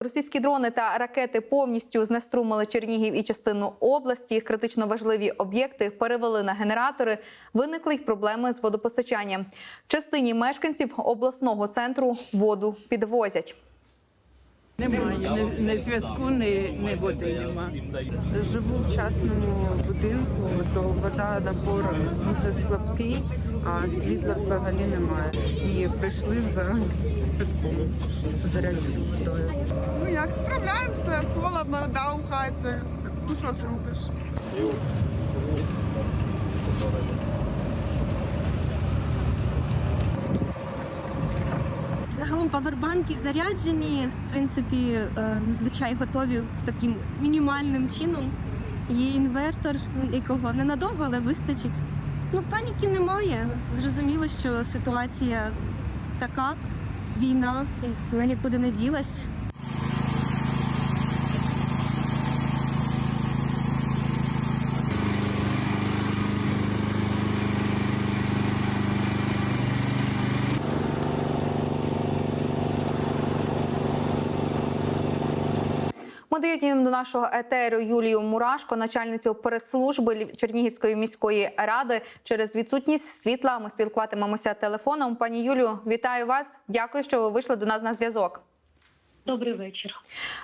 Російські дрони та ракети повністю знеструмили Чернігів і частину області. Критично важливі об'єкти перевели на генератори. Виникли й проблеми з водопостачанням. Частині мешканців обласного центру воду підвозять. Немає ні, ні зв'язку, ні, ні води нема. Живу в частному будинку, то вода напор дуже слабкий, а світла взагалі немає. І прийшли за водою. Ну як справляємося, холодно, да, у хаті. Ну що зробиш? Загалом павербанки заряджені, в принципі, е, зазвичай готові таким мінімальним чином. Є інвертор, якого ненадовго, але вистачить. Ну, паніки немає. Зрозуміло, що ситуація така, війна, вона нікуди не ділась. Ми доєднуємо до нашого етеру Юлію Мурашко, начальницю прес-служби Чернігівської міської ради. Через відсутність світла ми спілкуватимемося телефоном. Пані Юлію, вітаю вас. Дякую, що ви вийшли до нас на зв'язок. Добрий вечір.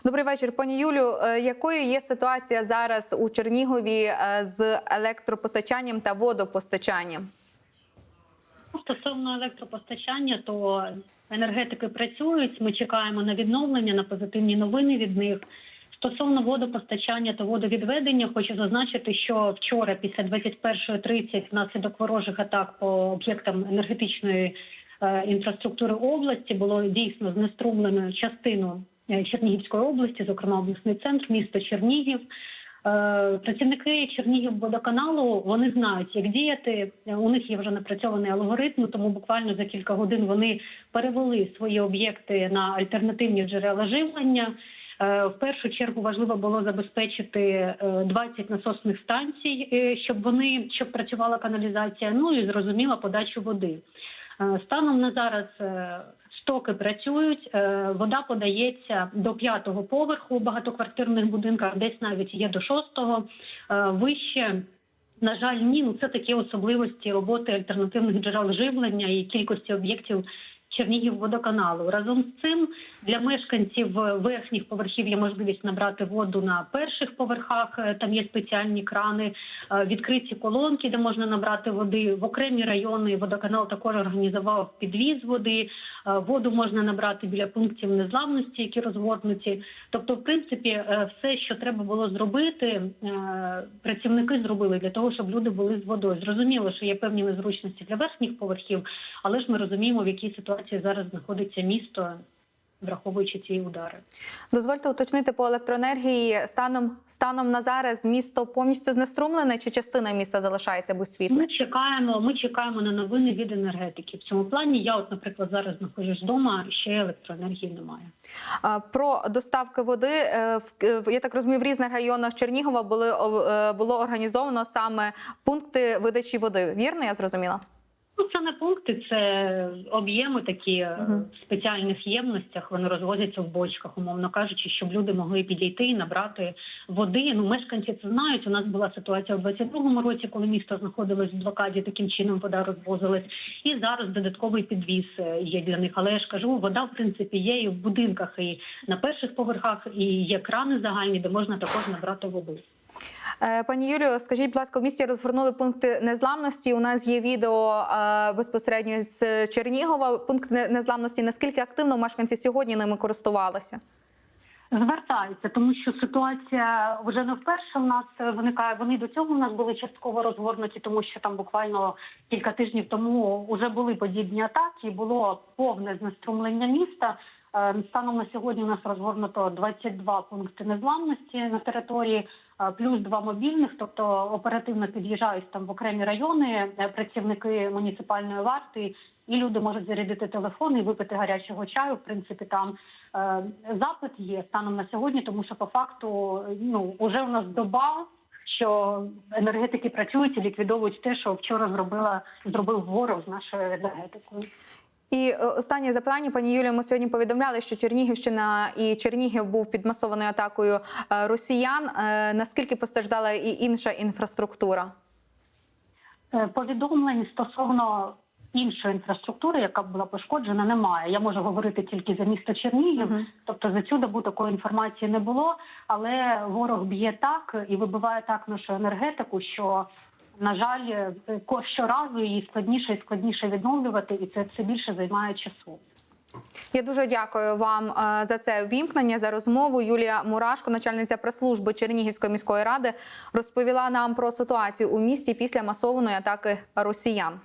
Добрий вечір, пані Юлю. Е, Якою є ситуація зараз у Чернігові е, з електропостачанням та водопостачанням? Стосовно електропостачання, то енергетики працюють. Ми чекаємо на відновлення, на позитивні новини від них. Стосовно водопостачання та водовідведення, хочу зазначити, що вчора, після 21.30, внаслідок ворожих атак по об'єктам енергетичної е, інфраструктури області було дійсно знеструмлено частину е, Чернігівської області, зокрема обласний центр, місто Чернігів. Е, Працівники Чернігівводоканалу вони знають, як діяти. У них є вже напрацьований алгоритм, тому буквально за кілька годин вони перевели свої об'єкти на альтернативні джерела живлення. Е, В першу чергу важливо було забезпечити е, 20 насосних станцій, е, щоб вони щоб працювала каналізація. Ну і зрозуміло подачу води. Е, Станом на зараз е, стоки працюють, е, вода подається до п'ятого поверху у багатоквартирних будинках, десь навіть є до шостого. Е, Вище, на жаль, ні. Ну це такі особливості роботи альтернативних джерел живлення і кількості об'єктів. Чернігівводоканалу разом з цим для мешканців верхніх поверхів є можливість набрати воду на перших поверхах. Е, Там є спеціальні крани, е, відкриті колонки, де можна набрати води. В окремі райони водоканал також організував підвіз води. Е, Воду можна набрати біля пунктів незламності, які розгорнуті. Тобто, в принципі, все, що треба було зробити, працівники зробили для того, щоб люди були з водою. Зрозуміло, що є певні незручності для верхніх поверхів, але ж ми розуміємо, в якій ситуації зараз знаходиться місто, враховуючи ці удари. Дозвольте уточнити по електроенергії. Станом станом на зараз місто повністю знеструмлене чи частина міста залишається без світла? Ми чекаємо. Ми чекаємо на новини від енергетики. В цьому плані я, от, наприклад, зараз знаходжусь вдома, ще електроенергії немає. Про доставки води е, в- я так розумію, в різних районах Чернігова були е, було організовано саме пункти видачі води. Вірно, я зрозуміла? Пункти, це об'єми такі Мгм. в спеціальних ємностях. Вони розвозяться в бочках, умовно кажучи, щоб люди могли підійти і набрати води. Ну, мешканці це знають. У нас була ситуація у 22-му році, коли місто знаходилось в блокаді. Таким чином вода розвозилась. І зараз додатковий підвіз е, є для них. Але я ж кажу, вода в принципі є і в будинках, і на перших поверхах, і є крани загальні, де можна також набрати воду. Е, Пані Юлію, скажіть, будь ласка, в місті розгорнули пункти незламності. У нас є відео е, безпосередньо з Чернігова. Пункт незламності. Наскільки активно мешканці сьогодні ними користувалися? Звертаються, тому що ситуація вже не вперше в нас виникає. Вони до цього в нас були частково розгорнуті, тому що там буквально кілька тижнів тому вже були подібні атаки. Було повне знеструмлення міста. Е, Станом на сьогодні у нас розгорнуто 22 пункти незламності на території, плюс два мобільних, тобто оперативно під'їжджають там в окремі райони е, працівники муніципальної варти, і люди можуть зарядити телефон і випити гарячого чаю. В принципі, там е, запит є станом на сьогодні, тому що по факту ну уже у нас доба. Що енергетики працюють і ліквідовують те, що вчора зробила зробив ворог з нашою енергетикою. І е, останнє запитання, пані Юлія. Ми сьогодні повідомляли, що Чернігівщина і Чернігів був під масованою атакою е, росіян. Е, Наскільки постраждала і інша інфраструктура? Повідомлень стосовно іншої інфраструктури, яка була пошкоджена, немає. Я можу говорити тільки за місто Чернігів. Мгм. Тобто за цю добу такої інформації не було. Але ворог б'є так і вибиває так нашу енергетику, що на жаль, е, щоразу її складніше і складніше відновлювати, і це все більше займає часу. Я дуже дякую вам е, за це вімкнення за розмову. Юлія Мурашко, начальниця прес-служби Чернігівської міської ради, розповіла нам про ситуацію у місті після масованої атаки росіян.